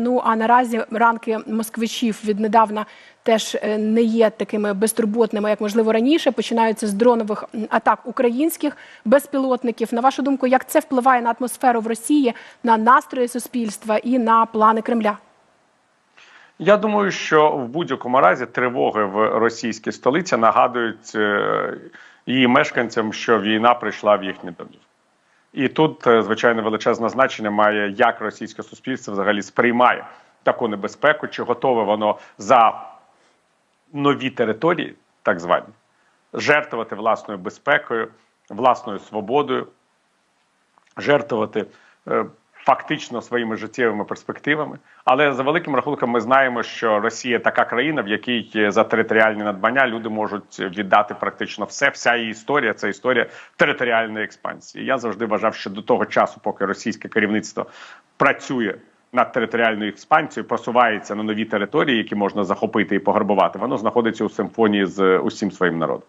Ну а наразі ранки москвичів віднедавна теж е, не є такими безтурботними, як можливо раніше. Починаються з дронових атак українських безпілотників. На вашу думку, як це впливає на атмосферу в Росії, на настрої суспільства і на плани Кремля? Я думаю, що в будь-якому разі тривоги в російській столиці нагадують е, її мешканцям, що війна прийшла в їхні домів. І тут, е, звичайно, величезне значення має, як російське суспільство взагалі сприймає таку небезпеку, чи готове воно за нові території, так звані, жертвувати власною безпекою, власною свободою, жертвувати е, фактично своїми життєвими перспективами. Але за великим рахунком ми знаємо, що Росія така країна, в якій за територіальні надбання люди можуть віддати практично все. Вся її історія це історія територіальної експансії. Я завжди вважав, що до того часу, поки російське керівництво працює. Над територіальною експансією просувається на нові території, які можна захопити і пограбувати. Воно знаходиться у симфонії з усім своїм народом.